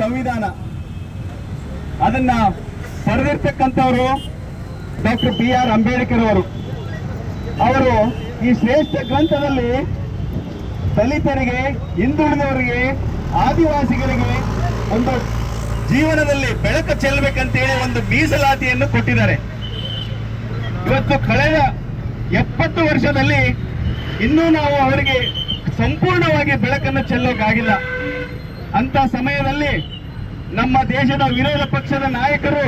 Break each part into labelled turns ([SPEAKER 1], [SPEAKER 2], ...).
[SPEAKER 1] ಸಂವಿಧಾನ. ಅದನ್ನ ಬರೆದಿರ್ತಕ್ಕಂಥವರು ಡಾಕ್ಟರ್ ಬಿ ಆರ್ ಅಂಬೇಡ್ಕರ್ ಅವರು ಅವರು ಈ ಶ್ರೇಷ್ಠ ಗ್ರಂಥದಲ್ಲಿ ದಲಿತರಿಗೆ, ಹಿಂದುಳಿದವರಿಗೆ, ಆದಿವಾಸಿಗಳಿಗೆ ಒಂದು ಜೀವನದಲ್ಲಿ ಬೆಳಕು ಚೆಲ್ಲಬೇಕಂತೇಳಿ ಒಂದು ಮೀಸಲಾತಿಯನ್ನು ಕೊಟ್ಟಿದ್ದಾರೆ. ಇವತ್ತು ಕಳೆದ ಎಪ್ಪತ್ತು ವರ್ಷದಲ್ಲಿ ಇನ್ನೂ ನಾವು ಅವರಿಗೆ ಸಂಪೂರ್ಣವಾಗಿ ಬೆಳಕನ್ನು ಚೆಲ್ಲೋಕ್ಕಾಗಿಲ್ಲ. ಅಂತ ಸಮಯದಲ್ಲಿ ನಮ್ಮ ದೇಶದ ವಿರೋಧ ಪಕ್ಷದ ನಾಯಕರು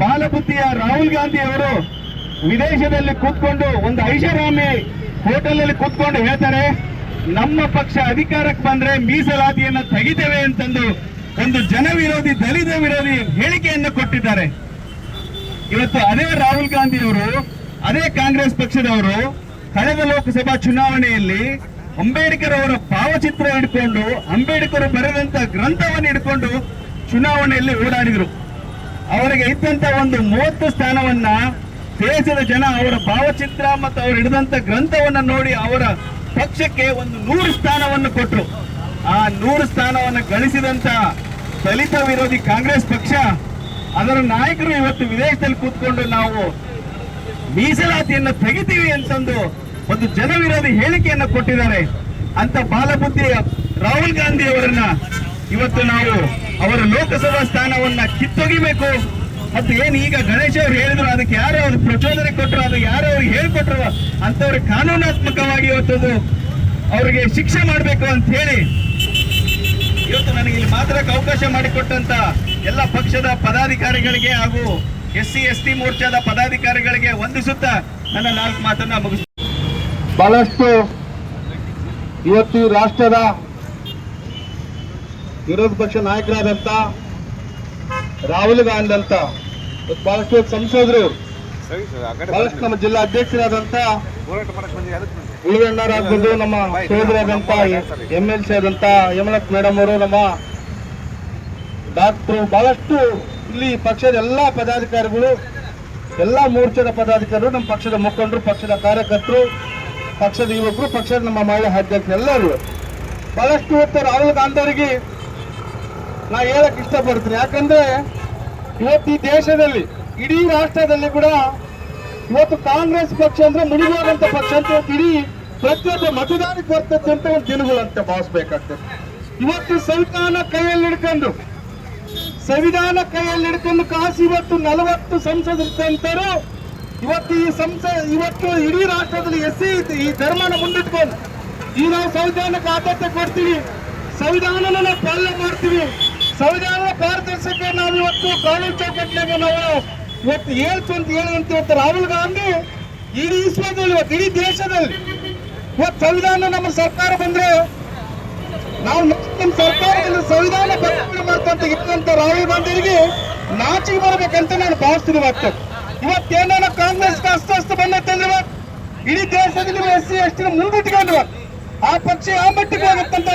[SPEAKER 1] ಬಾಲಬುದ್ಧಿಯ ರಾಹುಲ್ ಗಾಂಧಿ ಅವರು ವಿದೇಶದಲ್ಲಿ ಕೂತ್ಕೊಂಡು ಒಂದು ಐಷಾರಾಮಿ ಹೋಟೆಲ್ ಅಲ್ಲಿ ಕೂತ್ಕೊಂಡು ಹೇಳ್ತಾರೆ, ನಮ್ಮ ಪಕ್ಷ ಅಧಿಕಾರಕ್ಕೆ ಬಂದ್ರೆ ಮೀಸಲಾತಿಯನ್ನು ತೆಗಿತೇವೆ ಅಂತಂದು ಒಂದು ಜನ ವಿರೋಧಿ ದಲಿತ ವಿರೋಧಿ ಹೇಳಿಕೆಯನ್ನು ಕೊಟ್ಟಿದ್ದಾರೆ. ಇವತ್ತು ಅದೇ ರಾಹುಲ್ ಗಾಂಧಿ ಅವರು, ಅದೇ ಕಾಂಗ್ರೆಸ್ ಪಕ್ಷದವರು ಕಳೆದ ಲೋಕಸಭಾ ಚುನಾವಣೆಯಲ್ಲಿ ಅಂಬೇಡ್ಕರ್ ಅವರ ಭಾವಚಿತ್ರ ಹಿಡ್ಕೊಂಡು, ಅಂಬೇಡ್ಕರ್ ಬರೆದಂತ ಗ್ರಂಥವನ್ನು ಹಿಡ್ಕೊಂಡು ಚುನಾವಣೆಯಲ್ಲಿ ಓಡಾಡಿದರು. ಅವರಿಗೆ ಇದ್ದಂತ ಒಂದು ಮೂವತ್ತು ಸ್ಥಾನವನ್ನ ದೇಶದ ಜನ ಅವರ ಭಾವಚಿತ್ರ ಮತ್ತು ಅವರು ಹಿಡಿದಂಥ ಗ್ರಂಥವನ್ನ ನೋಡಿ ಅವರ ಪಕ್ಷಕ್ಕೆ ಒಂದು ನೂರು ಸ್ಥಾನವನ್ನು ಕೊಟ್ಟರು ಆ ನೂರು ಸ್ಥಾನವನ್ನು ಗಳಿಸಿದಂತ ದಲಿತ ವಿರೋಧಿ ಕಾಂಗ್ರೆಸ್ ಪಕ್ಷ, ಅದರ ನಾಯಕರು ಇವತ್ತು ವಿದೇಶದಲ್ಲಿ ಕೂತ್ಕೊಂಡು ನಾವು ಮೀಸಲಾತಿಯನ್ನು ತೆಗಿತೀವಿ ಅಂತಂದು ಒಂದು ಜನವಿರೋಧಿ ಹೇಳಿಕೆಯನ್ನು ಕೊಟ್ಟಿದ್ದಾರೆ. ಅಂತ ಬಾಲಬುದ್ಧಿ ರಾಹುಲ್ ಗಾಂಧಿ ಅವರನ್ನ ಇವತ್ತು ನಾವು ಅವರ ಲೋಕಸಭಾ ಸ್ಥಾನವನ್ನ ಕಿತ್ತೊಗಿಬೇಕು. ಮತ್ತು ಏನು ಈಗ ಗಣೇಶ್ ಅವರು ಹೇಳಿದ್ರು, ಅದಕ್ಕೆ ಯಾರು ಅವ್ರು ಪ್ರಚೋದನೆ ಕೊಟ್ಟರು ಅದು ಯಾರು ಅವ್ರು ಹೇಳ್ಕೊಟ್ರು ಅಂತವ್ರಿಗೆ ಕಾನೂನಾತ್ಮಕವಾಗಿ ಇವತ್ತದು ಅವರಿಗೆ ಶಿಕ್ಷೆ ಮಾಡಬೇಕು ಅಂತ ಹೇಳಿ ಇವತ್ತು ನನಗೆ ಇಲ್ಲಿ ಮಾತ್ರಕ್ಕೆ ಅವಕಾಶ ಮಾಡಿಕೊಟ್ಟಂತ ಎಲ್ಲ ಪಕ್ಷದ ಪದಾಧಿಕಾರಿಗಳಿಗೆ ಹಾಗೂ ಎಸ್ ಸಿ ಎಸ್ ಟಿ ಮೋರ್ಚಾದ ಪದಾಧಿಕಾರಿಗಳಿಗೆ ವಂದಿಸುತ್ತಾ ನನ್ನ ನಾಲ್ಕು ಮಾತನ್ನ ಮುಗಿಸ್
[SPEAKER 2] ಬಹಳಷ್ಟು ಇವತ್ತು ರಾಷ್ಟ್ರದ ವಿರೋಧ ಪಕ್ಷ ನಾಯಕರಾದಂತ ರಾಹುಲ್ ಗಾಂಧಿ ಅಂತ ಬಹಳಷ್ಟು ಸಂಸದರು ಬಹಳಷ್ಟು ನಮ್ಮ ಜಿಲ್ಲಾ ಅಧ್ಯಕ್ಷರಾದಂತ ಉಳಿಗಣ್ಣರಾಗ್ಬೋದು ನಮ್ಮ ಸೋದರಾದಂತ ಎಂ ಎಲ್ ಸಿ ಆದಂತ ಯಮನತ್ ಮೇಡಮ್ ಅವರು ನಮ್ಮ ಡಾಕ್ಟ್ರು ಬಹಳಷ್ಟು ಇಲ್ಲಿ ಪಕ್ಷದ ಎಲ್ಲಾ ಪದಾಧಿಕಾರಿಗಳು ಎಲ್ಲಾ ಮೋರ್ಚಾದ ಪದಾಧಿಕಾರಿಗಳು ನಮ್ಮ ಪಕ್ಷದ ಮುಖಂಡರು ಪಕ್ಷದ ಕಾರ್ಯಕರ್ತರು ಪಕ್ಷದ ಯುವಕರು ಪಕ್ಷದ ನಮ್ಮ ಮಹಿಳಾ ಅಧ್ಯಕ್ಷರು ಎಲ್ಲರೂ ಬಹಳಷ್ಟು ಹೊತ್ತು ರಾಹುಲ್ ಗಾಂಧಿ ಅವರಿಗೆ ನಾ ಹೇಳಕ್ ಇಷ್ಟಪಡ್ತೀನಿ. ಯಾಕಂದ್ರೆ ಇವತ್ತು ಈ ದೇಶದಲ್ಲಿ, ಇಡೀ ರಾಷ್ಟ್ರದಲ್ಲಿ ಕೂಡ ಇವತ್ತು ಕಾಂಗ್ರೆಸ್ ಪಕ್ಷ ಅಂದ್ರೆ ಮುಳುಗುವಂತ ಪಕ್ಷ ಅಂತ ಇಡೀ ಪ್ರತಿಯೊಬ್ಬ ಮತದಾನಕ್ಕೆ ಬರ್ತದೆ ಅಂತ ಒಂದು ದಿನಗಳು ಅಂತ ಭಾವಿಸ್ಬೇಕಾಗ್ತದೆ. ಇವತ್ತು ಸಂವಿಧಾನ ಕೈಯಲ್ಲಿ ಹಿಡ್ಕೊಂಡು, ಸಂವಿಧಾನ ಕೈಯಲ್ಲಿ ಹಿಡ್ಕೊಂಡು ಕಾಸು ಇವತ್ತು ನಲವತ್ತು ಸಂಸದರು ಇವತ್ತು ಈ ಸಂಸ, ಇವತ್ತು ಇಡೀ ರಾಷ್ಟ್ರದಲ್ಲಿ ಎಸ್ ಈ ಧರ್ಮನ ಮುಂದಿಟ್ಕೊಂಡು, ಈ ನಾವು ಸಂವಿಧಾನಕ್ಕೆ ಆದ್ಯತೆ ಕೊಡ್ತೀವಿ, ಸಂವಿಧಾನನ ನಾವು ಪಾಲನೆ ಮಾಡ್ತೀವಿ ಸಂವಿಧಾನ ಪಾರದರ್ಶಕ ನಾವು ಇವತ್ತು ಕಾನೂನು ಚೌಕಟ್ಟಿನಾಗ ನಾವು ಇವತ್ತು ಹೇಳ್ತು ಅಂತ ಹೇಳುವಂತ ಇವತ್ತು ರಾಹುಲ್ ಗಾಂಧಿ ಇಡೀ ವಿಶ್ವದಲ್ಲಿ ಇವತ್ತು, ಇಡೀ ದೇಶದಲ್ಲಿ ಇವತ್ತು ಸಂವಿಧಾನ ನಮ್ಮ ಸರ್ಕಾರ ಬಂದ್ರೆ ನಾವು ನಮ್ಮ ಸರ್ಕಾರದಲ್ಲಿ ಸಂವಿಧಾನ ಬದಲಾವಣೆ ಮಾಡ್ತಂತ ಇದ್ದಂತ ರಾಹುಲ್ ಗಾಂಧಿಗೆ ನಾಚಿಗೆ ಬರಬೇಕಂತ ನಾನು ಭಾವಿಸ್ತೀನಿ ಇವತ್ತು. ಇವತ್ತೇನ ಕಾಂಗ್ರೆಸ್ ಅಸ್ವಸ್ಥ ಬಂದಂತಂದ್ರೆ ಇಡೀ ದೇಶದಲ್ಲಿ ಎಸ್ ಸಿ, ಎಸ್ ಟಿ ಆ ಪಕ್ಷ ಆ ಮಟ್ಟಿಗೆ ಹೋಗುತ್ತಂತ